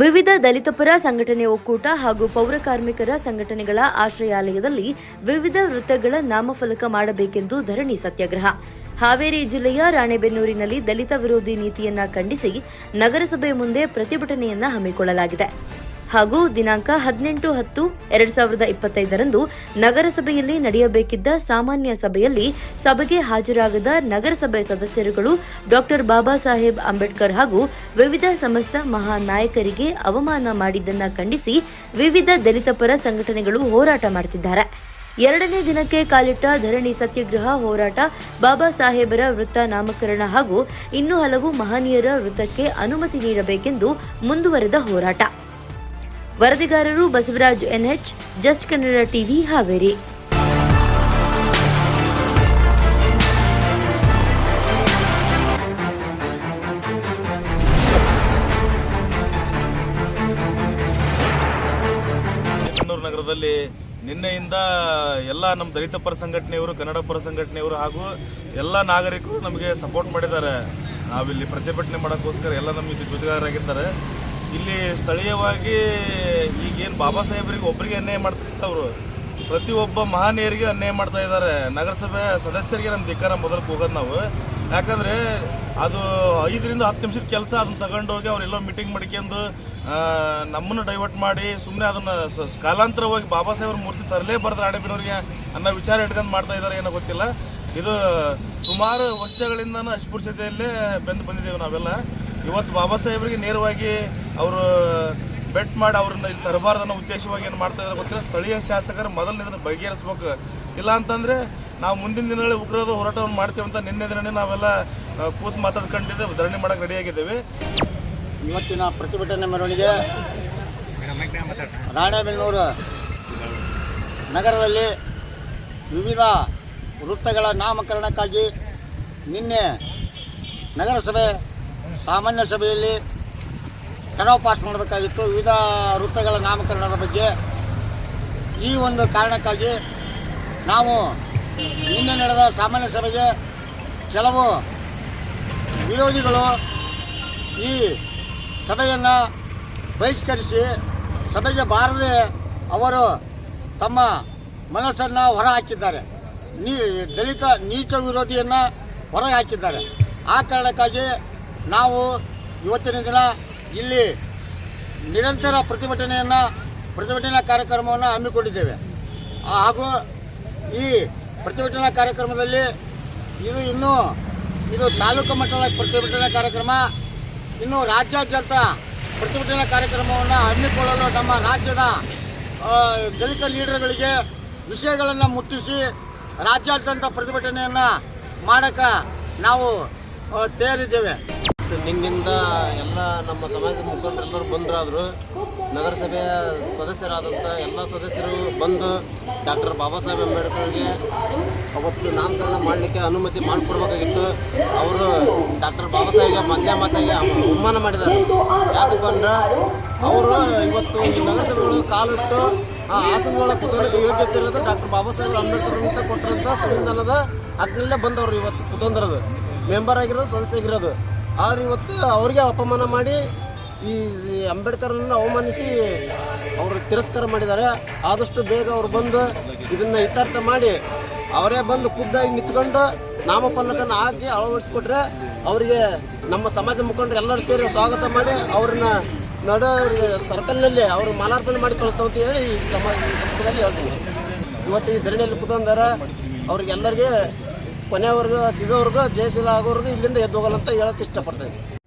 ವಿವಿಧ ದಲಿತಪರ ಸಂಘಟನೆ ಒಕ್ಕೂಟ ಹಾಗೂ ಪೌರ ಕಾರ್ಮಿಕರ ಸಂಘಟನೆಗಳ ಆಶ್ರಯಾಲಯದಲ್ಲಿ ವಿವಿಧ ವೃತ್ತಗಳ ನಾಮಫಲಕ ಮಾಡಬೇಕೆಂದು ಧರಣಿ ಸತ್ಯಾಗ್ರಹ. ಹಾವೇರಿ ಜಿಲ್ಲೆಯ ರಾಣೆಬೆನ್ನೂರಿನಲ್ಲಿ ದಲಿತ ವಿರೋಧಿ ನೀತಿಯನ್ನ ಖಂಡಿಸಿ ನಗರಸಭೆ ಮುಂದೆ ಪ್ರತಿಭಟನೆಯನ್ನ ಹಮ್ಮಿಕೊಳ್ಳಲಾಗಿದೆ. ಹಾಗೂ ದಿನಾಂಕ ಹದಿನೆಂಟು ಹತ್ತು ಎರಡ್ ಸಾವಿರದ ಇಪ್ಪತ್ತೈದರಂದು ನಗರಸಭೆಯಲ್ಲಿ ನಡೆಯಬೇಕಿದ್ದ ಸಾಮಾನ್ಯ ಸಭೆಯಲ್ಲಿ ಸಭೆಗೆ ಹಾಜರಾಗದ ನಗರಸಭೆ ಸದಸ್ಯರುಗಳು ಡಾಕ್ಟರ್ ಬಾಬಾ ಸಾಹೇಬ್ ಅಂಬೇಡ್ಕರ್ ಹಾಗೂ ವಿವಿಧ ಸಮಸ್ತ ಮಹಾ ನಾಯಕರಿಗೆ ಅವಮಾನ ಮಾಡಿದ್ದನ್ನ ಖಂಡಿಸಿ ವಿವಿಧ ದಲಿತ ಪರ ಸಂಘಟನೆಗಳು ಹೋರಾಟ ಮಾಡುತ್ತಿದ್ದಾರೆ ಎರಡನೇ ದಿನಕ್ಕೆ ಕಾಲಿಟ್ಟ ಧರಣಿ ಸತ್ಯಾಗ್ರಹ ಹೋರಾಟ ಬಾಬಾ ಸಾಹೇಬರ ವೃತ್ತ ನಾಮಕರಣ ಹಾಗೂ ಇನ್ನೂ ಹಲವು ಮಹನೀಯರ ವೃತ್ತಕ್ಕೆ ಅನುಮತಿ ನೀಡಬೇಕೆಂದು ಮುಂದುವರೆದ ಹೋರಾಟ. ವರದಿಗಾರರು Basavaraj NH, just Kannada TV Haveri. ನಗರದಲ್ಲಿ ನಿನ್ನೆಯಿಂದ ಎಲ್ಲ ನಮ್ಮ ದಲಿತ ಪರ ಸಂಘಟನೆಯವರು, ಕನ್ನಡ ಪರ ಸಂಘಟನೆಯವರು ಹಾಗೂ ಎಲ್ಲ ನಾಗರಿಕರು ನಮಗೆ ಸಪೋರ್ಟ್ ಮಾಡಿದ್ದಾರೆ. ನಾವಿಲ್ಲಿ ಪ್ರತಿಭಟನೆ ಮಾಡೋಕ್ಕೋಸ್ಕರ ಎಲ್ಲ ನಮಗೆ ಜೊತೆಗಾರರಾಗಿದ್ದಾರೆ. ಇಲ್ಲಿ ಸ್ಥಳೀಯವಾಗಿ ಈಗೇನು ಬಾಬಾ ಸಾಹೇಬರಿಗೆ ಒಬ್ಬರಿಗೆ ಅನ್ಯಾಯ ಮಾಡ್ತಾ ಅವರು ಪ್ರತಿಯೊಬ್ಬ ಮಹಾನೀಯರಿಗೆ ಅನ್ಯಾಯ ಮಾಡ್ತಾ ಇದ್ದಾರೆ. ನಗರಸಭೆ ಸದಸ್ಯರಿಗೆ ನಮ್ಮ ಧಿಕ್ಕಾರ ಮೊದಲು ಹೋಗೋದು ನಾವು. ಯಾಕಂದರೆ ಅದು ಐದರಿಂದ ಹತ್ತು ನಿಮಿಷದ ಕೆಲಸ ಅದನ್ನ ತಗೊಂಡೋಗಿ ಅವರೆಲ್ಲೋ ಮೀಟಿಂಗ್ ಮಾಡ್ಕೊಂಡು ನಮ್ಮನ್ನು ಡೈವರ್ಟ್ ಮಾಡಿ ಸುಮ್ಮನೆ ಅದನ್ನು ಕಾಲಾಂತರವಾಗಿ ಬಾಬಾ ಸಾಹೇಬ್ರ ಮೂರ್ತಿ ತರಲೇಬಾರ್ದು ರಾಣೆಬೆನ್ನೂರಿಗೆ ಅನ್ನೋ ವಿಚಾರ ಇಟ್ಕೊಂಡು ಮಾಡ್ತಾ ಇದ್ದಾರೆ ಏನೋ ಗೊತ್ತಿಲ್ಲ. ಇದು ಸುಮಾರು ವರ್ಷಗಳಿಂದನೂ ಅಸ್ಪೃಶ್ಯತೆಯಲ್ಲೇ ಬೆಂದು ಬಂದಿದ್ದೇವೆ ನಾವೆಲ್ಲ. ಇವತ್ತು ಬಾಬಾ ಸಾಹೇಬ್ರಿಗೆ ನೇರವಾಗಿ ಅವರು ಬೆಟ್ ಮಾಡಿ ಅವ್ರನ್ನ ಇಲ್ಲಿ ತರಬಾರ್ದು ಅನ್ನೋ ಉದ್ದೇಶವಾಗಿ ಏನು ಮಾಡ್ತಾ ಇದ್ದಾರೆ ಗೊತ್ತಿಲ್ಲ. ಸ್ಥಳೀಯ ಶಾಸಕರು ಮೊದಲು ಇದನ್ನು ಬಗೆಹರಿಸ್ಬೇಕು. ಇಲ್ಲ ಅಂತಂದರೆ ನಾವು ಮುಂದಿನ ದಿನಗಳಲ್ಲಿ ಉಗ್ರದ ಹೋರಾಟವನ್ನು ಮಾಡ್ತೇವೆ ಅಂತ ನಿನ್ನೆ ದಿನನೇ ನಾವೆಲ್ಲ ಕೂತು ಮಾತಾಡ್ಕೊಂಡಿದ್ದೇವೆ ಧರಣಿ ಮಾಡೋಕೆ ರೆಡಿಯಾಗಿದ್ದೇವೆ ಇವತ್ತಿನ ಪ್ರತಿಭಟನೆ ಮೆರವಣಿಗೆ ರಾಣೆಬೆನ್ನೂರು ನಗರದಲ್ಲಿ ವಿವಿಧ ವೃತ್ತಗಳ ನಾಮಕರಣಕ್ಕಾಗಿ ನಿನ್ನೆ ನಗರಸಭೆ ಸಾಮಾನ್ಯ ಸಭೆಯಲ್ಲಿ ಕಡವ ಪಾಸ್ ಮಾಡಬೇಕಾಗಿತ್ತು. ವಿವಿಧ ವೃತ್ತಗಳ ನಾಮಕರಣದ ಬಗ್ಗೆ ಈ ಒಂದು ಕಾರಣಕ್ಕಾಗಿ ನಾವು ನಿನ್ನೆ ನಡೆದ ಸಾಮಾನ್ಯ ಸಭೆಗೆ ಕೆಲವು ವಿರೋಧಿಗಳು ಈ ಸಭೆಯನ್ನು ಬಹಿಷ್ಕರಿಸಿ ಸಭೆಗೆ ಬಾರದೆ ಅವರು ತಮ್ಮ ಮನಸ್ಸನ್ನು ಹೊರಹಾಕಿದ್ದಾರೆ. ನೀ ದಲಿತ ನೀಚ ವಿರೋಧಿಯನ್ನು ಹೊರಗೆ ಹಾಕಿದ್ದಾರೆ ಆ ಕಾರಣಕ್ಕಾಗಿ ನಾವು ಇವತ್ತಿನ ದಿನ ಇಲ್ಲಿ ನಿರಂತರ ಪ್ರತಿಭಟನೆಯನ್ನು ಪ್ರತಿಭಟನಾ ಕಾರ್ಯಕ್ರಮವನ್ನು ಹಮ್ಮಿಕೊಂಡಿದ್ದೇವೆ. ಹಾಗೂ ಈ ಪ್ರತಿಭಟನಾ ಕಾರ್ಯಕ್ರಮದಲ್ಲಿ ಇದು ಇನ್ನೂ ಇದು ತಾಲೂಕು ಮಟ್ಟದ ಪ್ರತಿಭಟನಾ ಕಾರ್ಯಕ್ರಮ ಇನ್ನು ರಾಜ್ಯಾದ್ಯಂತ ಪ್ರತಿಭಟನಾ ಕಾರ್ಯಕ್ರಮವನ್ನು ಹಮ್ಮಿಕೊಳ್ಳಲು ನಮ್ಮ ರಾಜ್ಯದ ದಲಿತ ಲೀಡರ್ಗಳಿಗೆ ವಿಷಯಗಳನ್ನು ಮುಟ್ಟಿಸಿ ರಾಜ್ಯಾದ್ಯಂತ ಪ್ರತಿಭಟನೆಯನ್ನು ಮಾಡೋಕ್ಕೆ ನಾವು ಆ, ತಯಾರಿದ್ದೇವೆ ನಿನ್ನಿಂದ ಎಲ್ಲ ನಮ್ಮ ಸಮಾಜದ ಮುಖಂಡರೆಲ್ಲರೂ ಬಂದರಾದರು. ನಗರಸಭೆಯ ಸದಸ್ಯರಾದಂಥ ಎಲ್ಲ ಸದಸ್ಯರು ಬಂದು ಡಾಕ್ಟರ್ ಬಾಬಾ ಸಾಹೇಬ್ ಅಂಬೇಡ್ಕರ್ಗೆ ಅವತ್ತು ನಾಮಕರಣ ಮಾಡಲಿಕ್ಕೆ ಅನುಮತಿ ಮಾಡಿಕೊಡ್ಬೇಕಾಗಿತ್ತು. ಅವರು ಡಾಕ್ಟರ್ ಬಾಬಾ ಸಾಹೇಬ್ಗೆ ಮೊದಲೇ ಮಾತಾಗಿ ಅವಮಾನ ಮಾಡಿದ್ದಾರೆ. ಯಾಕಪ್ಪ ಅಂದ್ರೆ ಅವರು ಇವತ್ತು ನಗರಸಭೆಗಳು ಕಾಲಿಟ್ಟು ಆ ಆಸನಗಳ ಕುತೂಹಲಕ್ಕೆ ಯೋಗ್ಯತೆ ಇರೋದು ಡಾಕ್ಟರ್ ಬಾಬಾ ಸಾಹೇಬ್ ಅಂಬೇಡ್ಕರ್ ಅಂತ ಕೊಟ್ಟಿರೋಂಥ ಸಂವಿಧಾನದ ಅಗ್ನಿಲ್ಲೇ ಬಂದವರು ಇವತ್ತು ಕುತಂದ್ರದು ಮೆಂಬರ್ ಆಗಿರೋದು ಸದಸ್ಯ ಆಗಿರೋದು. ಆದ್ರೆ ಇವತ್ತು ಅವ್ರಿಗೆ ಅಪಮಾನ ಮಾಡಿ ಈ ಅಂಬೇಡ್ಕರ್ನ ಅವಮಾನಿಸಿ ಅವರು ತಿರಸ್ಕಾರ ಮಾಡಿದ್ದಾರೆ. ಆದಷ್ಟು ಬೇಗ ಅವ್ರು ಬಂದು ಇದನ್ನು ಇತ್ಯರ್ಥ ಮಾಡಿ ಅವರೇ ಬಂದು ಖುದ್ದಾಗಿ ನಿಂತ್ಕೊಂಡು ನಾಮಫಲಕನ್ನು ಹಾಕಿ ಅಳವಡಿಸ್ಕೊಟ್ರೆ ಅವರಿಗೆ ನಮ್ಮ ಸಮಾಜ ಮುಖಂಡರು ಎಲ್ಲರೂ ಸೇರಿ ಸ್ವಾಗತ ಮಾಡಿ ಅವ್ರನ್ನ ನಡ ಸರ್ಕಲ್ನಲ್ಲಿ ಅವರು ಮಾಲಾರ್ಪಣೆ ಮಾಡಿ ಕಳಿಸ್ತಾವ ಅಂತ ಹೇಳಿ ಈ ಸಮಾಜ, ಈ ಸಂದರ್ಭದಲ್ಲಿ ಹೇಳ್ತೀನಿ. ಇವತ್ತು ಈ ಧರಣಿಯಲ್ಲಿ ಕುತಂದಾರ ಅವ್ರಿಗೆಲ್ಲರಿಗೆ ಕೊನೆವರೆಗೂ ಸಿಗೋವರೆಗೂ ಜಯಶೀಲ ಆಗೋವರೆಗೂ ಇಲ್ಲಿಂದ ಎದ್ದು ಹೋಗಲ್ಲ ಅಂತ ಹೇಳಕ್ಕೆ ಇಷ್ಟಪಡ್ತೀನಿ